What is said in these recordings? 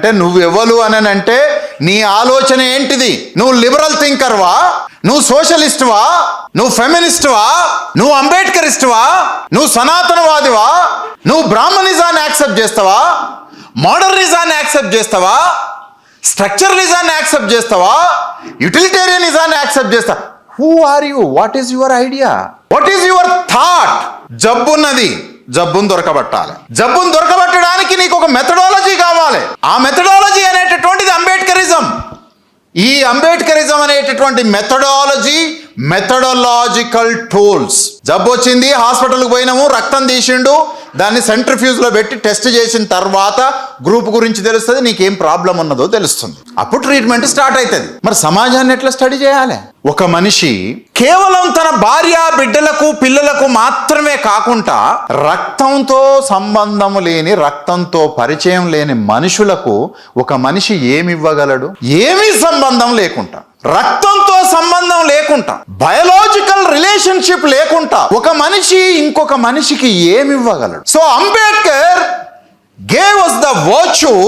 అంటే నువ్వెవ్వలు అని అంటే నీ ఆలోచన ఏంటిది? నువ్వు లిబరల్ థింకర్వా? నువ్వు సోషలిస్ట్వా? నువ్వు ఫెమినిస్ట్వా? నువ్వు అంబేద్కరిస్ట్వా నువ్వు సనాతనవాదివా? నువ్వు బ్రాహ్మణిజాన్ని యాక్సెప్ట్ చేస్తావా? మోడర్నిజాన్ని యాక్సెప్ట్ చేస్తావా? స్ట్రక్చరలిజాన్ని యాక్సెప్ట్ చేస్తావా? యుటిలిటేరియనిజాన్ని యాక్సెప్ట్ చేస్తావా who are you what is your idea what is your thought జబ్బున్నది. జబ్బును దొరకబట్టాలి. జబ్బును దొరకబట్టడానికి నీకు ఒక మెథడాలజీ కావాలి. ఆ మెథడాలజీ అనేటటువంటిది అంబేద్కరిజం. ఈ అంబేద్కరిజం అనేటటువంటి మెథడాలజీ మెథడలాజికల్ టూల్స్ జబ్బు వచ్చింది హాస్పిటల్కి పోయినాము రక్తం తీసిండు దాన్ని సెంట్రిఫ్యూజ్లో పెట్టి టెస్ట్ చేసిన తర్వాత గ్రూప్ గురించి తెలుస్తుంది నీకేం ప్రాబ్లం ఉన్నదో తెలుస్తుంది. అప్పుడు ట్రీట్మెంట్ స్టార్ట్ అవుతుంది మరి సమాజాన్ని ఎట్లా స్టడీ చేయాలి? ఒక మనిషి కేవలం తన భార్య బిడ్డలకు పిల్లలకు మాత్రమే కాకుండా రక్తంతో సంబంధం లేని రక్తంతో పరిచయం లేని మనుషులకు ఒక మనిషి ఏమి ఇవ్వగలడు ఏమీ సంబంధం లేకుండా రక్తంతో సంబంధం లేకుండా బయలాజికల్ రిలేషన్షిప్ లేకుండా ఒక మనిషి ఇంకొక మనిషికి ఏమి ఇవ్వగలడు so Ambedkar gave us the virtue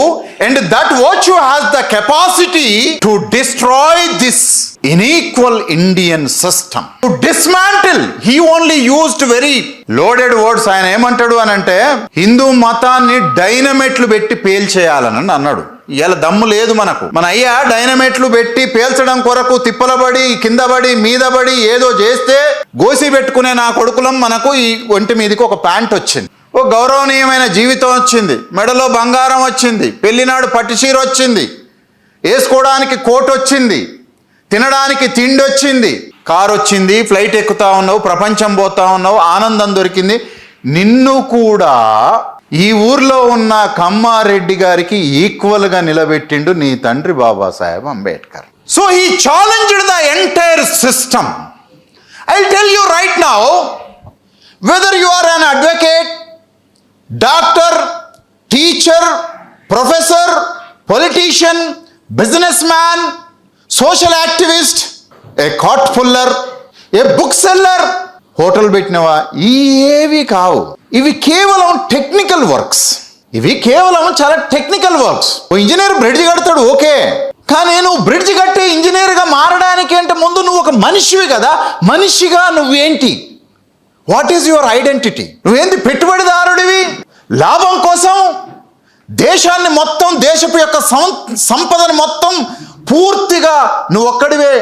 and that virtue has the capacity to destroy this unequal Indian system. To dismantle, he only used very loaded words. ఆయన ఏమంటాడు అని అంటే హిందూ మతాన్ని డైనమెట్లు పెట్టి పేల్చేయాలని అన్నాడు ఇలా దమ్ము లేదు మనకు మన అయ్యా డైనమెట్లు పెట్టి పేల్చడం కొరకు తిప్పలబడి కిందబడి మీదబడి ఏదో చేస్తే గోసి పెట్టుకునే నా కొడుకులం మనకు ఈ ఒంటి మీదకి ఒక ప్యాంట్ వచ్చింది ఓ గౌరవనీయమైన జీవితం వచ్చింది. మెడలో బంగారం వచ్చింది. పెళ్ళినాడు పట్టుచీర వచ్చింది. వేసుకోవడానికి కోట్ వచ్చింది. తినడానికి తిండి వచ్చింది. కారు వచ్చింది. ఫ్లైట్ ఎక్కుతా ఉన్నావు. ప్రపంచం పోతా ఉన్నావు. ఆనందం దొరికింది. నిన్ను కూడా ఈ ఊర్లో ఉన్న కమ్మారెడ్డి గారికి ఈక్వల్గా నిలబెట్టిండు నీ తండ్రి బాబాసాహెబ్ అంబేద్కర్. సో ఈ challenged the entire system I tell you right now whether you are an advocate doctor teacher professor politician businessman social activist a cart puller a book seller. Hotel పెట్టినవా? ఈ ఏవి కావు. ఇవి కేవలం టెక్నికల్ వర్క్స్. ఇవి కేవలం చాలా technical works. ఓ engineer bridge కడతాడు ఓకే. కానీ నువ్వు బ్రిడ్జ్ కట్టే ఇంజనీర్గా మారడానికి అంటే ముందు నువ్వు ఒక మనిషివి కదా. మనిషిగా నువ్వేంటి? వాట్ ఈజ్ యువర్ ఐడెంటిటీ నువ్వేంది పెట్టుబడిదారుడివి? లాభం కోసం దేశాన్ని మొత్తం దేశపు యొక్క సం- సంపదను మొత్తం పూర్తిగా నువ్వు ఒక్కడివే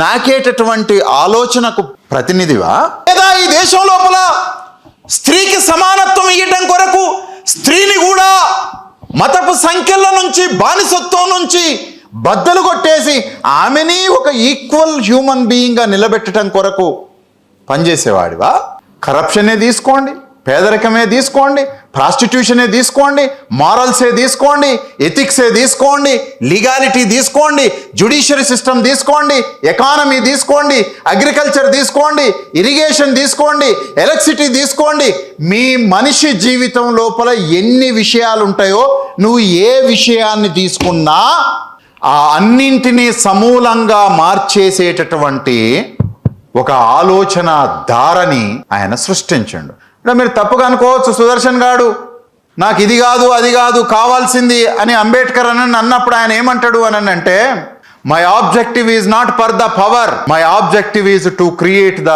నాకేటటువంటి ఆలోచనకు ప్రతినిధివా? లేదా ఈ దేశం లోపల స్త్రీకి సమానత్వం ఇవ్వడం కొరకు స్త్రీని కూడా మతపు సంఖ్యల నుంచి బానిసత్వం నుంచి బద్దలు కొట్టేసి ఆమెని ఒక ఈక్వల్ హ్యూమన్ బీయింగ్గా నిలబెట్టడం కొరకు పనిచేసేవాడివా? కరప్షనే తీసుకోండి పేదరికమే తీసుకోండి ప్రాస్టిట్యూషనే తీసుకోండి మారల్సే తీసుకోండి ఎథిక్సే తీసుకోండి లీగాలిటీ తీసుకోండి జుడిషియరీ సిస్టమ్ తీసుకోండి ఎకానమీ తీసుకోండి అగ్రికల్చర్ తీసుకోండి ఇరిగేషన్ తీసుకోండి ఎలక్ట్రిసిటీ తీసుకోండి. మీ మనిషి జీవితం లోపల ఎన్ని విషయాలు ఉంటాయో నువ్వు ఏ విషయాన్ని తీసుకున్నా ఆ అన్నింటినీ సమూలంగా మార్చేసేటటువంటి ఒక ఆలోచన ధారని ఆయన సృష్టించండు. అంటే మీరు తప్పుగా అనుకోవచ్చు సుదర్శన్ గాడు నాకు ఇది కాదు అది కాదు కావాల్సింది అని అంబేద్కర్ అని అన్నప్పుడు ఆయన ఏమంటాడు అని అంటే my objective is not for the power my objective is to create the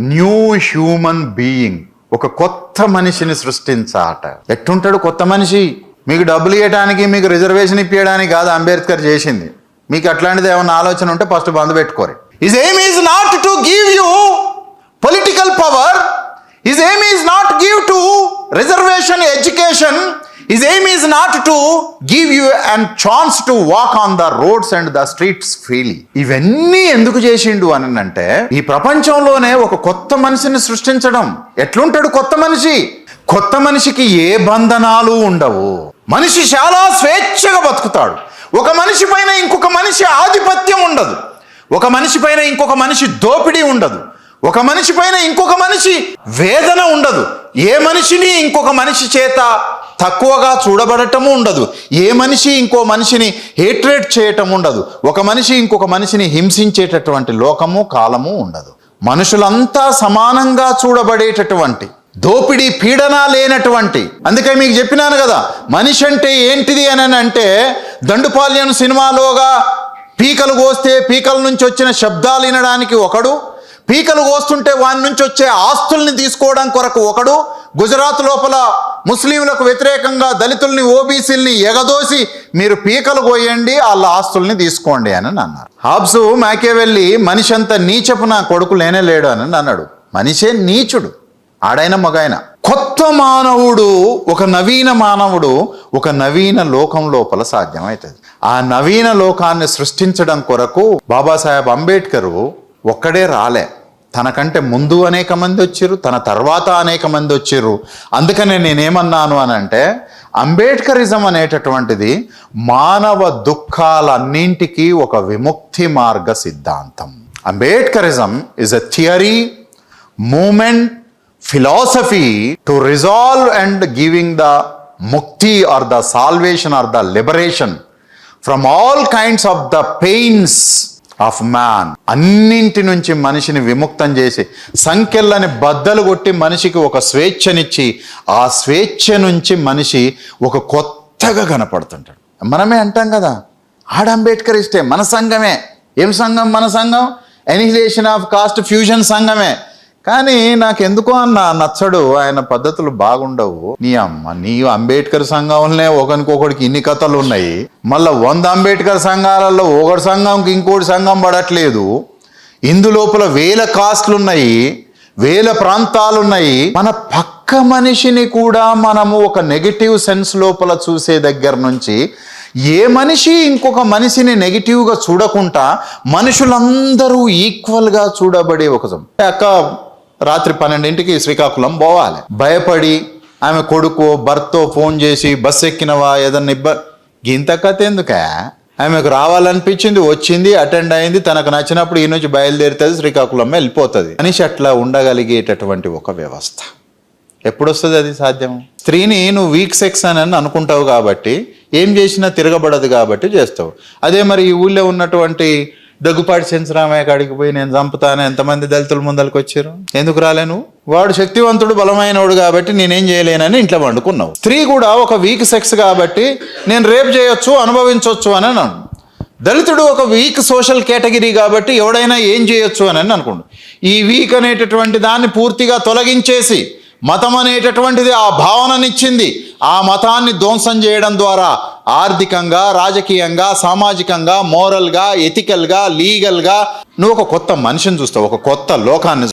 new human being ఒక కొత్త మనిషిని సృష్టించాట. ఎట్టుంటాడు కొత్త మనిషి? మీకు డబ్బులు ఇవ్వడానికి మీకు రిజర్వేషన్ ఇప్పించడానికి కాదు అంబేద్కర్ చేసింది. మీకు అట్లాంటిది ఏమైనా ఆలోచన ఉంటే ఫస్ట్ బంద్ పెట్టుకోరు. His aim is not to give you political power his aim is not give to reservation education his aim is not to give you and chance to walk on the roads and the streets freely ఇవన్నీ ఎందుకు చేసిండు అని అంటే ఈ ప్రపంచంలోనే ఒక కొత్త మనిషిని సృష్టించడం. ఎట్లుంటాడు కొత్త మనిషి? కొత్త మనిషికి ఏ బంధనాలు ఉండవు. మనిషి చాలా స్వేచ్ఛగా బతుకుతాడు. ఒక మనిషి పైన ఇంకొక మనిషి ఆధిపత్యం ఉండదు. ఒక మనిషి పైన ఇంకొక మనిషి దోపిడీ ఉండదు. ఒక మనిషి పైన ఇంకొక మనిషి వేదన ఉండదు. ఏ మనిషిని ఇంకొక మనిషి చేత తక్కువగా చూడబడటము ఉండదు. ఏ మనిషి ఇంకో మనిషిని హేట్రేట్ చేయటం ఉండదు. ఒక మనిషి ఇంకొక మనిషిని హింసించేటటువంటి లోకము కాలము ఉండదు. మనుషులంతా సమానంగా చూడబడేటటువంటి దోపిడీ పీడన లేనటువంటి అందుకే మీకు చెప్పినాను కదా మనిషి అంటే ఏంటిది అని అంటే దండుపాల్యం సినిమాలోగా పీకలు కోస్తే పీకల నుంచి వచ్చిన శబ్దాలు వినడానికి ఒకడు పీకలు కోస్తుంటే వాని నుంచి వచ్చే ఆస్తుల్ని తీసుకోవడం కొరకు ఒకడు గుజరాత్ లోపల ముస్లింలకు వ్యతిరేకంగా దళితుల్ని ఓబీసీల్ని ఎగదోసి మీరు పీకలు కోయండి వాళ్ళ ఆస్తుల్ని తీసుకోండి అని అన్నారు హాబ్సు మాకేవెళ్ళి మనిషి అంత నీచపు నా కొడుకు లేనే లేడు అని అన్నాడు మనిషే నీచుడు. ఆడైన మగాయన. కొత్త మానవుడు ఒక నవీన మానవుడు ఒక నవీన లోకం లోపల సాధ్యమవుతుంది ఆ నవీన లోకాన్ని సృష్టించడం కొరకు బాబాసాహెబ్ అంబేద్కరు ఒక్కడే రాలే. తనకంటే ముందు అనేక మంది వచ్చారు తన తర్వాత అనేక మంది వచ్చారు అందుకనే నేనేమన్నాను అని అంటే అంబేద్కరిజం అనేటటువంటిది మానవ దుఃఖాలన్నింటికీ ఒక విముక్తి మార్గ సిద్ధాంతం. Ambedkarism is a theory movement philosophy to resolve and giving the mukti or the salvation or the liberation from all kinds of the pains of man అన్నింటి నుంచి మనిషిని విముక్తం చేసి సంఖ్యలని బద్దలు కొట్టి మనిషికి ఒక స్వేచ్ఛనిచ్చి ఆ స్వేచ్ఛ నుంచి మనిషి ఒక కొత్తగా కనపడుతుంటాడు. మనమే అంటాం కదా ఆడ అంబేద్కర్ ఇస్తే మన సంఘమే. ఏం సంఘం? మన సంఘం? ఎనిహిలేషన్ ఆఫ్ కాస్ట్ ఫ్యూజన్ సంఘమే. కానీ నాకు ఎందుకో అన్న నచ్చడు. ఆయన పద్ధతులు బాగుండవు. నీ అమ్మ నీ అంబేద్కర్ సంఘంలోనే ఒకరికొకడికి ఇన్ని కథలు ఉన్నాయి. మళ్ళీ వంద అంబేద్కర్ సంఘాలలో ఒకటి సంఘంకి ఇంకోటి సంఘం పడట్లేదు. ఇందు లోపల వేల కాస్ట్లు ఉన్నాయి వేల ప్రాంతాలు ఉన్నాయి మన పక్క మనిషిని కూడా మనము ఒక నెగిటివ్ సెన్స్ లోపల చూసే దగ్గర నుంచి ఏ మనిషి ఇంకొక మనిషిని నెగిటివ్గా చూడకుండా మనుషులందరూ ఈక్వల్గా చూడబడే ఒక అక్క రాత్రి పన్నెండింటికి శ్రీకాకుళం పోవాలి. భయపడి ఆమె కొడుకు భర్తో ఫోన్ చేసి బస్ ఎక్కినవా ఏదన్నా ఇబ్బ? గింత కథ ఎందుకే? ఆమెకు రావాలనిపించింది వచ్చింది అటెండ్ అయింది తనకు నచ్చినప్పుడు ఈ నుంచి బయలుదేరుతుంది శ్రీకాకుళం వెళ్ళిపోతుంది. మనిషి అట్లా ఉండగలిగేటటువంటి ఒక వ్యవస్థ. ఎప్పుడు వస్తుంది అది సాధ్యం? స్త్రీని నువ్వు వీక్ సెక్స్ అని అనుకుంటావు కాబట్టి ఏం చేసినా తిరగబడదు కాబట్టి చేస్తావు. అదే మరి ఈ ఊళ్ళో ఉన్నటువంటి దగ్గుపాటి సెన్సరామయ్య కాడికి పోయి నేను చంపుతాను. ఎంతమంది దళితులు ముందలకు వచ్చారు? ఎందుకు రాలేను వాడు శక్తివంతుడు బలమైనవాడు కాబట్టి నేనేం చేయలేనని ఇంట్లో వండుకున్నావు. స్త్రీ కూడా ఒక వీక్ సెక్స్ కాబట్టి నేను రేపు చేయొచ్చు అనుభవించవచ్చు అని అన్నాను. దళితుడు ఒక వీక్ సోషల్ కేటగిరీ కాబట్టి ఎవడైనా ఏం చేయొచ్చు అని అనుకోండి. ఈ వీక్ అనేటటువంటి దాన్ని పూర్తిగా తొలగించేసి మతం అనేటటువంటిది ఆ భావననిచ్చింది. ఆ మతాన్ని ధ్వంసం చేయడం ద్వారా ఆర్థికంగా రాజకీయంగా సామాజికంగా మోరల్గా ఎథికల్గా లీగల్గా నువ్వు ఒక కొత్త మనిషిని చూస్తావు ఒక కొత్త లోకాన్ని